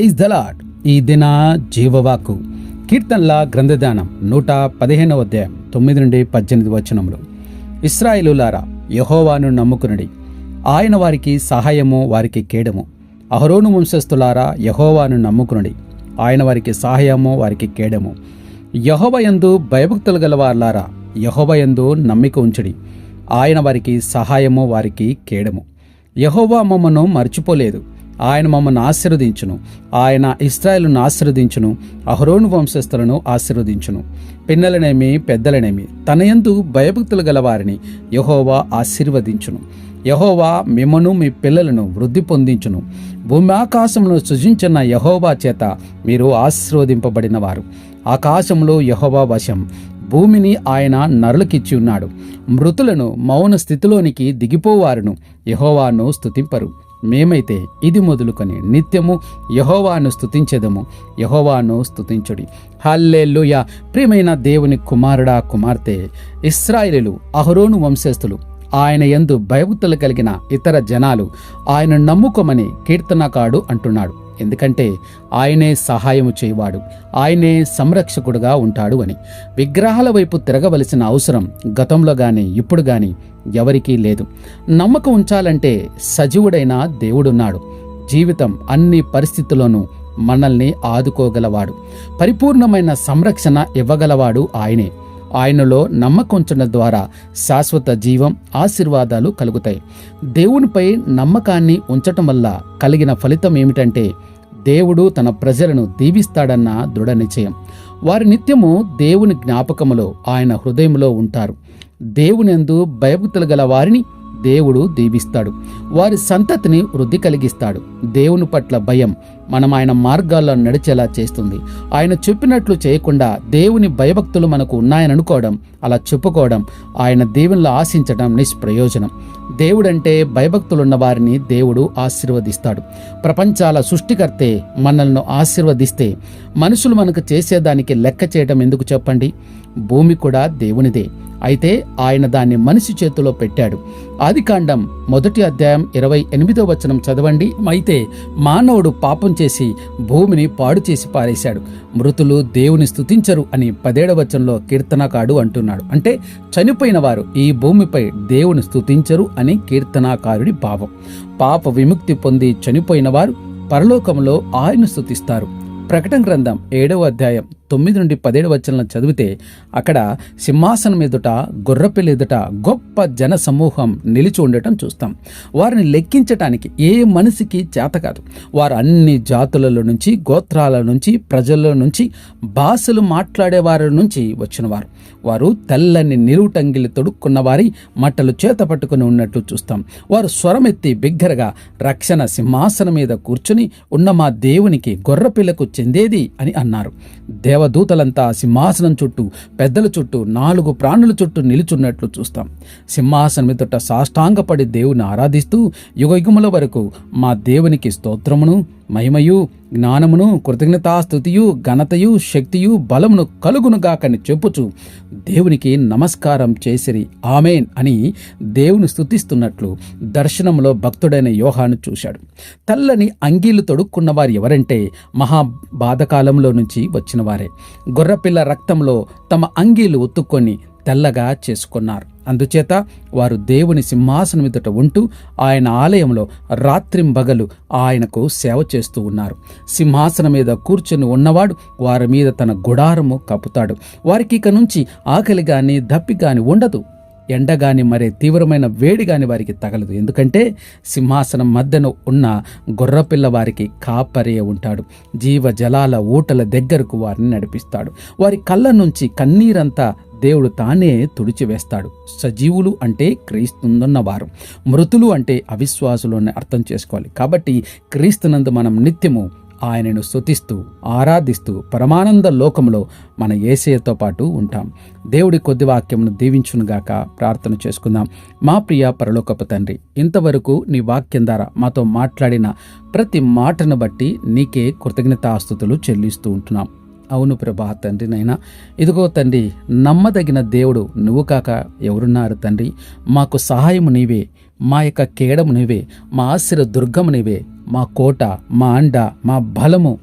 Is the Lord ఈ దిన జీవవాకు కీర్తనల గ్రంథదానం నూట పదిహేనవ అధ్యాయం తొమ్మిది నుండి పద్దెనిమిది వచనములు. ఇస్రాయిలులారా యహోవాను నమ్ముకునడి. ఆయన వారికి సహాయము వారికి కేడము. అహరోను వంశస్థులారా యహోవాను నమ్ముకునడి. ఆయన వారికి సహాయము వారికి కేడము. యహోవయందు భయభక్తులు గలవార్లారా యహోవయందు నమ్మిక ఉంచడి. ఆయన వారికి సహాయము వారికి కేడము. యహోవా మమ్మను మర్చిపోలేదు. ఆయన మమ్మల్ని ఆశీర్వదించును. ఆయన ఇస్రాయేలును ఆశీర్వదించును. అహరోను వంశస్థులను ఆశీర్వదించును. పిన్నలనేమి పెద్దలనేమి తనయందు భయభక్తులు గలవారిని యహోవా ఆశీర్వదించును. యహోవా మిమ్మను మీ పిల్లలను వృద్ధి పొందించును. భూమి ఆకాశంలో సృజించిన యహోవా చేత మీరు ఆశీర్వదింపబడిన వారు ఆకాశంలో యహోవా వశం. భూమిని ఆయన నరులకిచ్చి ఉన్నాడు. మృతులను మౌన స్థితిలోనికి దిగిపోవారును. యహోవాను స్థుతింపరు మేమైతే ఇది మొదలుకొని నిత్యము యహోవాను స్తుతించెదము. యహోవాను స్తుతించుడి. హల్లెలూయ. ప్రియమైన దేవుని కుమారుడా కుమార్తె ఇస్రాయిలు అహరోను వంశస్థులు ఆయన యందు భయభక్తులు కలిగిన ఇతర జనాలు ఆయన నమ్ముకోమని కీర్తనకాడు అంటున్నాడు. ఎందుకంటే ఆయనే సహాయము చేయవాడు. ఆయనే సంరక్షకుడుగా ఉంటాడు అని. విగ్రహాల వైపు తిరగవలసిన అవసరం గతంలో గాని ఇప్పుడు గాని ఎవరికీ లేదు. నమ్మకం ఉంచాలంటే సజీవుడైన దేవుడున్నాడు. జీవితం అన్ని పరిస్థితుల్లోనూ మనల్ని ఆదుకోగలవాడు. పరిపూర్ణమైన సంరక్షణ ఇవ్వగలవాడు ఆయనే. ఆయనలో నమ్మకంచడం ద్వారా శాశ్వత జీవం ఆశీర్వాదాలు కలుగుతాయి. దేవునిపై నమ్మకాన్ని ఉంచటం వల్ల కలిగిన ఫలితం ఏమిటంటే దేవుడు తన ప్రజలను దీవిస్తాడన్న దృఢ నిశ్చయం. వారి నిత్యము దేవుని జ్ఞాపకములో ఆయన హృదయంలో ఉంటారు. దేవునిందు భయభక్తులు గల వారిని దేవుడు దీవిస్తాడు. వారి సంతతిని వృద్ధి కలిగిస్తాడు. దేవుని పట్ల భయం మనం ఆయన మార్గాల్లో నడిచేలా చేస్తుంది. ఆయన చెప్పినట్లు చేయకుండా దేవుని భయభక్తులు మనకు ఉన్నాయననుకోవడం అలా చెప్పుకోవడం ఆయన దేవునిలో ఆశించడం నిష్ప్రయోజనం. దేవుడంటే భయభక్తులున్న వారిని దేవుడు ఆశీర్వదిస్తాడు. ప్రపంచాల సృష్టికర్తే మనల్ని ఆశీర్వదిస్తే మనుషులు మనకు చేసేదానికి లెక్క చేయడం ఎందుకు చెప్పండి? భూమి కూడా దేవునిదే. అయితే ఆయన దాన్ని మనిషి చేతిలో పెట్టాడు. ఆదికాండం మొదటి అధ్యాయం ఇరవై ఎనిమిదో వచనం చదవండి. అయితే మానవుడు పాపం చేసి భూమిని పాడు చేసి పారేశాడు. మృతులు దేవుని స్థుతించరు అని పదేడవ వచనంలో కీర్తనకాడు అంటున్నాడు. అంటే చనిపోయిన వారు ఈ భూమిపై దేవుని స్థుతించరు అని కీర్తనాకారుడి భావం. పాప విముక్తి పొంది చనిపోయిన వారు పరలోకంలో ఆయన స్తుతిస్తారు. ప్రకటన గ్రంథం ఏడవ అధ్యాయం తొమ్మిది నుండి పదిహేడు వచనాలను చదివితే అక్కడ సింహాసనం ఎదుట గొర్రెపిల్ల ఎదుట గొప్ప జన సమూహం నిలిచి ఉండటం చూస్తాం. వారిని లెక్కించటానికి ఏ మనిషికి చేత కాదు. వారు అన్ని జాతులలో నుంచి గోత్రాల నుంచి ప్రజల నుంచి భాషలు మాట్లాడే వారి నుంచి వచ్చినవారు. వారు తెల్లని నిలువుటంగిలి తొడుక్కున్న వారి మట్టలు చేత పట్టుకుని ఉన్నట్లు చూస్తాం. వారు స్వరమెత్తి బిగ్గరగా రక్షణ సింహాసనం మీద కూర్చుని ఉన్న మా దేవునికి గొర్రెపిల్లకు చెందేది? అని అన్నారు. దేవదూతలంతా సింహాసనం చుట్టూ పెద్దల చుట్టూ నాలుగు ప్రాణుల చుట్టూ నిలుచున్నట్లు చూస్తాం. సింహాసనం ఎదుట సాష్టాంగపడి దేవుని ఆరాధిస్తూ యుగయుగముల వరకు మా దేవునికి స్తోత్రమును మహిమయు జ్ఞానమును కృతజ్ఞతాస్థుతియు ఘనతయు శక్తియు బలమును కలుగునుగాకని చెప్పుచు దేవునికి నమస్కారం చేసిరి. ఆమెన్ అని దేవుని స్థుతిస్తున్నట్లు దర్శనంలో భక్తుడైన యోహాను చూశాడు. తెల్లని అంగీలు తొడుక్కున్నవారు ఎవరంటే మహా బాధకాలంలో నుంచి వచ్చినవారే గొర్రపిల్ల రక్తంలో తమ అంగీలు ఉత్తుక్కొని తెల్లగా చేసుకున్నారు. అందుచేత వారు దేవుని సింహాసనం ఎదుట ఉంటూ ఆయన ఆలయంలో రాత్రింబగలు ఆయనకు సేవ చేస్తూ ఉన్నారు. సింహాసనం మీద కూర్చుని ఉన్నవాడు వారి మీద తన గుడారము కప్పుతాడు. వారికి ఇక నుంచి ఆకలి గాని దప్పి గాని ఉండదు. ఎండ గాని మరే తీవ్రమైన వేడి గాని వారికి తగలదు. ఎందుకంటే సింహాసనం మధ్యన ఉన్న గొర్రపిల్ల వారికి కాపరే ఉంటాడు. జీవ జలాల ఊటల దగ్గరకు వారిని నడిపిస్తాడు. వారి కళ్ళ నుంచి కన్నీరంతా దేవుడు తానే తుడిచివేస్తాడు. సజీవులు అంటే క్రీస్తున్నవారు మృతులు అంటే అవిశ్వాసులు అని అర్థం చేసుకోవాలి. కాబట్టి క్రీస్తునందు మనం నిత్యము ఆయనను స్తుతిస్తూ ఆరాధిస్తూ పరమానంద లోకంలో మన ఏసయతో పాటు ఉంటాం. దేవుడి కొద్ది వాక్యమును దీవించునుగాక ప్రార్థన చేసుకుందాం. మా ప్రియ పరలోకపు తండ్రి ఇంతవరకు నీ వాక్యం ద్వారా మాతో మాట్లాడిన ప్రతి మాటను బట్టి నీకే కృతజ్ఞతాస్థుతులు చెల్లిస్తూ ఉంటున్నాం. అవును ప్రభా తండ్రి నైనా ఇదిగో తండ్రి నమ్మదగిన దేవుడు నువ్వు కాక ఎవరున్నారు తండ్రి? మాకు సహాయము నీవే మా యొక్క కేడము నీవే మా ఆశ్ర దుర్గము నీవే మా కోట మా అండ మా బలము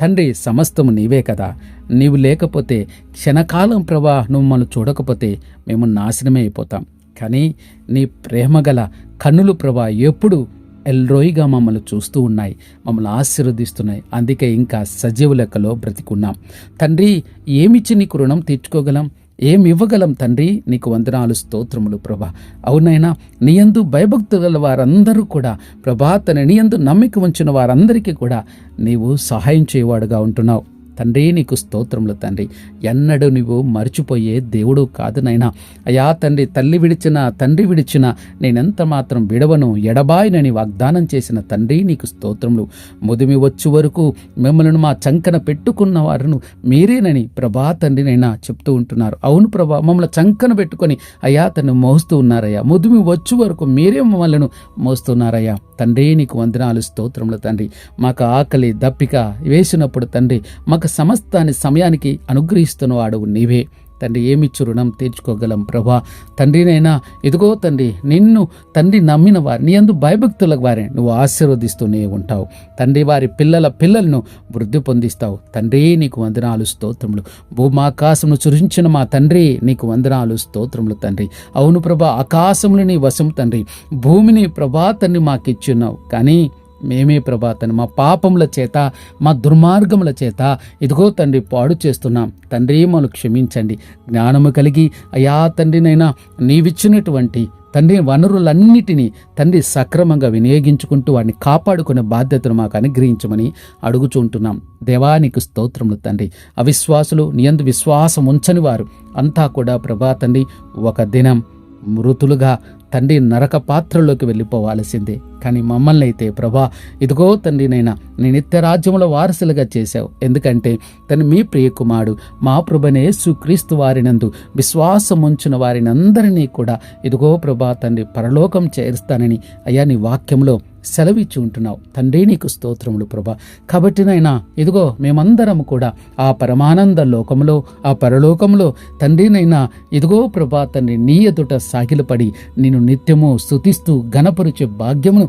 తండ్రి సమస్తము నీవే కదా. నీవు లేకపోతే క్షణకాలం ప్రభా నువ్వు మనం చూడకపోతే మేము నాశనమే అయిపోతాం. కానీ నీ ప్రేమగల కన్నులు ప్రభా ఎప్పుడు ఎల్రోయిగా మమ్మల్ని చూస్తూ ఉన్నాయి. మమ్మల్ని ఆశీర్వదిస్తున్నాయి. అందుకే ఇంకా సజీవ లెక్కలో బ్రతికున్నాం. తండ్రి ఏమిచ్చి నీకు రుణం తీర్చుకోగలం? ఏం ఇవ్వగలం తండ్రి? నీకు వందనాలు స్తోత్రములు ప్రభా. అవునైనా నీయందు భయభక్తుల వారందరూ కూడా ప్రభా తన నీయందు నమ్మిక ఉంచిన వారందరికీ కూడా నీవు సహాయం చేయవాడుగా ఉంటున్నావు. తండ్రి నీకు స్తోత్రములు తండ్రి. ఎన్నడూ నువ్వు మర్చిపోయే దేవుడు కాదు నైనా అయా తండ్రి తల్లి విడిచిన తండ్రి విడిచిన నేనెంత మాత్రం విడవను. ఎడబాయినని వాగ్దానం చేసిన తండ్రి నీకు స్తోత్రములు. ముదిమి వచ్చు వరకు మిమ్మల్ని మా చంకన పెట్టుకున్న వారును మీరేనని ప్రభా తండ్రినైనా చెప్తూ ఉంటున్నారు. అవును ప్రభా మమ్మల్ని చంకన పెట్టుకొని అయా తను మోస్తూ ఉన్నారయ్యా. ముదిమి వచ్చు వరకు మీరే మమ్మల్ని మోస్తున్నారయ్యా. తండ్రి నీకు వందనాలు స్తోత్రములు తండ్రి. మాకు ఆకలి దప్పిక వేసినప్పుడు తండ్రి మాకు సమస్తాన్ని సమయానికి అనుగ్రహిస్తున్నవాడు నీవే. తండ్రి ఏమిచ్చు రుణం తీర్చుకోగలం ప్రభా? తండ్రినైనా ఇదిగో తండ్రి నిన్ను తండ్రి నమ్మిన వారి నీ అందు భయభక్తుల వారే. నువ్వు ఆశీర్వదిస్తూనే ఉంటావు. తండ్రి వారి పిల్లల పిల్లలను వృద్ధి పొందిస్తావు. తండ్రి నీకు వందనాలు స్తోత్రములు. భూమాకాశమును సృజించిన మా తండ్రి నీకు వందనాలు స్తోత్రములు తండ్రి. అవును ప్రభా ఆకాశములు నీ వశం తండ్రి. భూమిని ప్రభా తండ్రి మాకిచ్చున్నావు. కానీ మేమే ప్రభాతను మా పాపముల చేత మా దుర్మార్గముల చేత ఇదిగో తండ్రి పాడు చేస్తున్నాం. తండ్రి మమ్మల్ని క్షమించండి. జ్ఞానము కలిగి అయా తండ్రినైనా నీవిచ్చినటువంటి తండ్రి వనరులన్నిటినీ తండ్రి సక్రమంగా వినియోగించుకుంటూ వాడిని కాపాడుకునే బాధ్యతను మాకు అనుగ్రహించమని అడుగుచుంటున్నాం దేవానికి స్తోత్రములు తండ్రి. అవిశ్వాసులు నియందు విశ్వాసం ఉంచని వారు అంతా కూడా ప్రభా తండ్రి ఒక దినం మృతులుగా తండ్రి నరక పాత్రలోకి వెళ్ళిపోవాల్సిందే. కానీ మమ్మల్ని అయితే ప్రభా ఇదిగో తండ్రి నైనా నీ నిత్య రాజ్యముల వారసులుగా చేశావు. ఎందుకంటే తను మీ ప్రియకుమారుడు మా ప్రభనే సుక్రీస్తు వారినందు విశ్వాసం ఉంచిన వారిని అందరినీ కూడా ఇదిగో ప్రభా తండ్రి పరలోకం చేరుస్తానని అయ్యా నీ వాక్యంలో సెలవిచ్చి ఉంటున్నావు. తండ్రి నీకు స్తోత్రములు ప్రభా. కాబట్టి నైనా ఇదిగో మేమందరం కూడా ఆ పరమానంద లోకంలో ఆ పరలోకంలో తండ్రినైనా ఇదిగో ప్రభా తండ్రి నీ ఎదుట సాగిలపడి నేను నిత్యము స్తుతిస్తూ గణపరిచే భాగ్యమును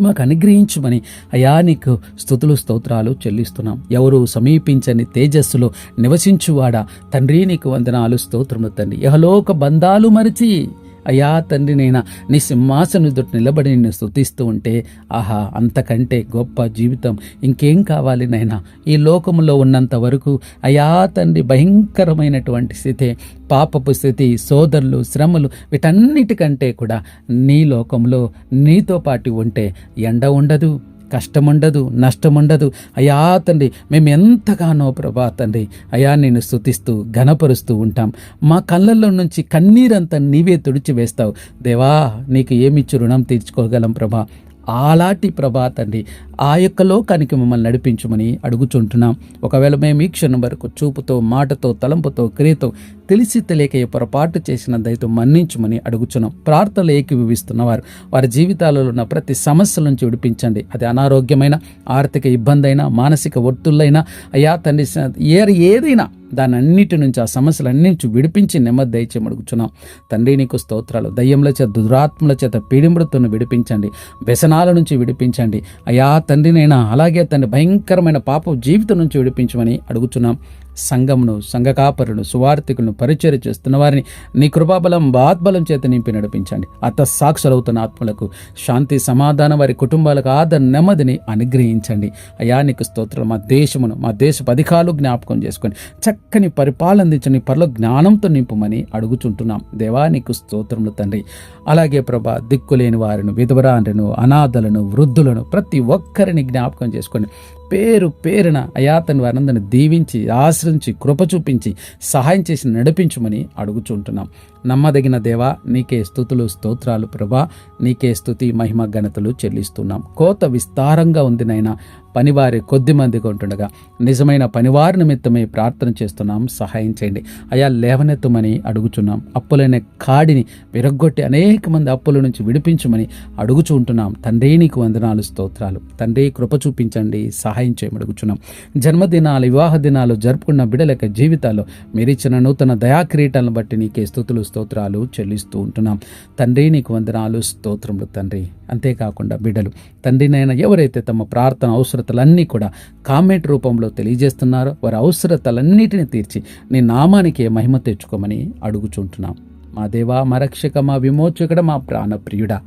మాకు అనుగ్రహించమని అయా నీకు స్థుతులు స్తోత్రాలు చెల్లిస్తున్నాం. ఎవరు సమీపించని తేజస్సులో నివసించువాడా? తండ్రి నీకు వందనాలు స్తోత్రములు తండ్రి. యహలోక బంధాలు మరిచి అయా తండ్రి నైనా నీ సింహాసనం దొట్టు నిలబడి నిన్ను స్థుతిస్తూ ఉంటే ఆహా అంతకంటే గొప్ప జీవితం ఇంకేం కావాలి నైనా? ఈ లోకంలో ఉన్నంత వరకు అయా తండ్రి భయంకరమైనటువంటి స్థితి పాపపు స్థితి సోదరులు శ్రమలు వీటన్నిటికంటే కూడా నీ లోకంలో నీతో పాటు ఉంటే ఎండ ఉండదు. కష్టముండదు నష్టముండదు. అయా తండ్రి మేము ఎంతగానో ప్రభా తండ్రి అయా నేను స్థుతిస్తూ ఘనపరుస్తూ ఉంటాం. మా కళ్ళల్లో నుంచి కన్నీరంతా నీవే తుడిచివేస్తావు. దేవా నీకు ఏమిచ్చి రుణం తీర్చుకోగలం ప్రభా? అలాంటి ప్రభా తండ్రి ఆ యొక్క లోకానికి మమ్మల్ని నడిపించమని అడుగుచుంటున్నాం. ఒకవేళ మేము ఈ క్షణం వరకు చూపుతో మాటతో తలంపుతో క్రియతో తెలిసి తెలియక పొరపాటు చేసిన దయతో మన్నించమని అడుగుచున్నాం. ప్రార్థనలు ఏకీభవిస్తున్నవారు వారి జీవితాలలో ఉన్న ప్రతి సమస్యల నుంచి విడిపించండి. అది అనారోగ్యమైన ఆర్థిక ఇబ్బంది అయినా మానసిక ఒత్తులైనా అయా తండ్రి ఏ ఏదైనా దాని అన్నిటి నుంచి ఆ సమస్యలన్నీ నుంచి విడిపించి నెమ్మది దయచేయమడుగుచున్నాం. తండ్రి నీకు స్తోత్రాలు. దయ్యముల చేత దురాత్మల చేత పీడింపుడుతున్న విడిపించండి. వ్యసనాల నుంచి విడిపించండి. అయా తండ్రినైనా అలాగే తండ్రి భయంకరమైన పాప జీవితం నుంచి విడిపించమని అడుగుచున్నాం. సంఘమును సంఘ కాపరును సువార్థికులను పరిచయం చేస్తున్న వారిని నీ కృపాబలం బాత్బలం చేత నింపి నడిపించండి. అత సాక్షులవుతున్న ఆత్మలకు శాంతి సమాధానం వారి కుటుంబాలకు ఆదర నెమ్మదిని అనుగ్రహించండి. అయా నీకు స్తోత్రాలు. మా దేశమును మా దేశ అధికారులు జ్ఞాపకం చేసుకొని చక్కని పరిపాలన అందించని పరలో జ్ఞానంతో నింపమని అడుగుచుంటున్నాం. దేవా నీకు స్తోత్రములు తండ్రి. అలాగే ప్రభా దిక్కులేని వారిను విధవరాండ్రను అనాథలను వృద్ధులను ప్రతి ఒక్కరిని జ్ఞాపకం చేసుకొని పేరు పేరున అయాతని వారందరిని దీవించి ఆశ్రయించి కృప చూపించి సహాయం చేసి నడిపించమని అడుగుచుంటున్నాం. నమ్మదగిన దేవా నీకే స్థుతులు స్తోత్రాలు ప్రభా. నీకే స్థుతి మహిమ ఘనతలు చెల్లిస్తున్నాం. కోత విస్తారంగా ఉంది నైనా పనివారి కొద్ది మందిగా ఉంటుండగా. నిజమైన పనివారి నిమిత్తమే ప్రార్థన చేస్తున్నాం సహాయం చేయండి. అయా లేవనెత్తమని అడుగుచున్నాం. అప్పులైన కాడిని విరగ్గొట్టి అనేక మంది అప్పుల నుంచి విడిపించమని అడుగుచూ ఉంటున్నాం. తండ్రి నీకు వందనాలు స్తోత్రాలు. తండ్రి కృప చూపించండి సహాయం చేయమని అడుగుచున్నాం. జన్మదినాలు వివాహ దినాలు జరుపుకున్న బిడలక జీవితాల్లో మీరిచ్చిన నూతన దయాక్రీటలను బట్టి నీకే స్థుతులు స్తోత్రాలు చెల్లిస్తూ ఉంటున్నాం. తండ్రి నీకు వందనాలు స్తోత్రములు తండ్రి. అంతేకాకుండా బిడ్డలు తండ్రినైనా ఎవరైతే తమ ప్రార్థన అవసరతలన్నీ కూడా కామెంట్ రూపంలో తెలియజేస్తున్నారు. వారి అవసరతలన్నిటిని తీర్చి నీ నామానికి మహిమ తెచ్చుకోమని అడుగుచుంటున్నాం. మా దేవా మా రక్షక మా విమోచకుడ మా ప్రాణప్రియుడా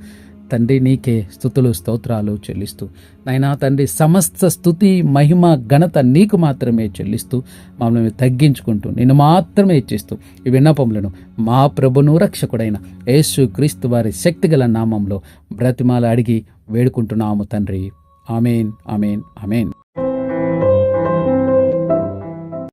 తండ్రి నీకే స్థుతులు స్తోత్రాలు చెల్లిస్తూ నైనా తండ్రి సమస్త స్థుతి మహిమ ఘనత నీకు మాత్రమే చెల్లిస్తూ మమ్మల్ని తగ్గించుకుంటూ నిన్ను మాత్రమే ఇచ్చిస్తూ ఈ విన్నపములను మా ప్రభును రక్షకుడైన యేసు క్రీస్తు వారి శక్తిగల నామంలో బ్రతిమాల అడిగి వేడుకుంటున్నాము తండ్రి. Amen amen amen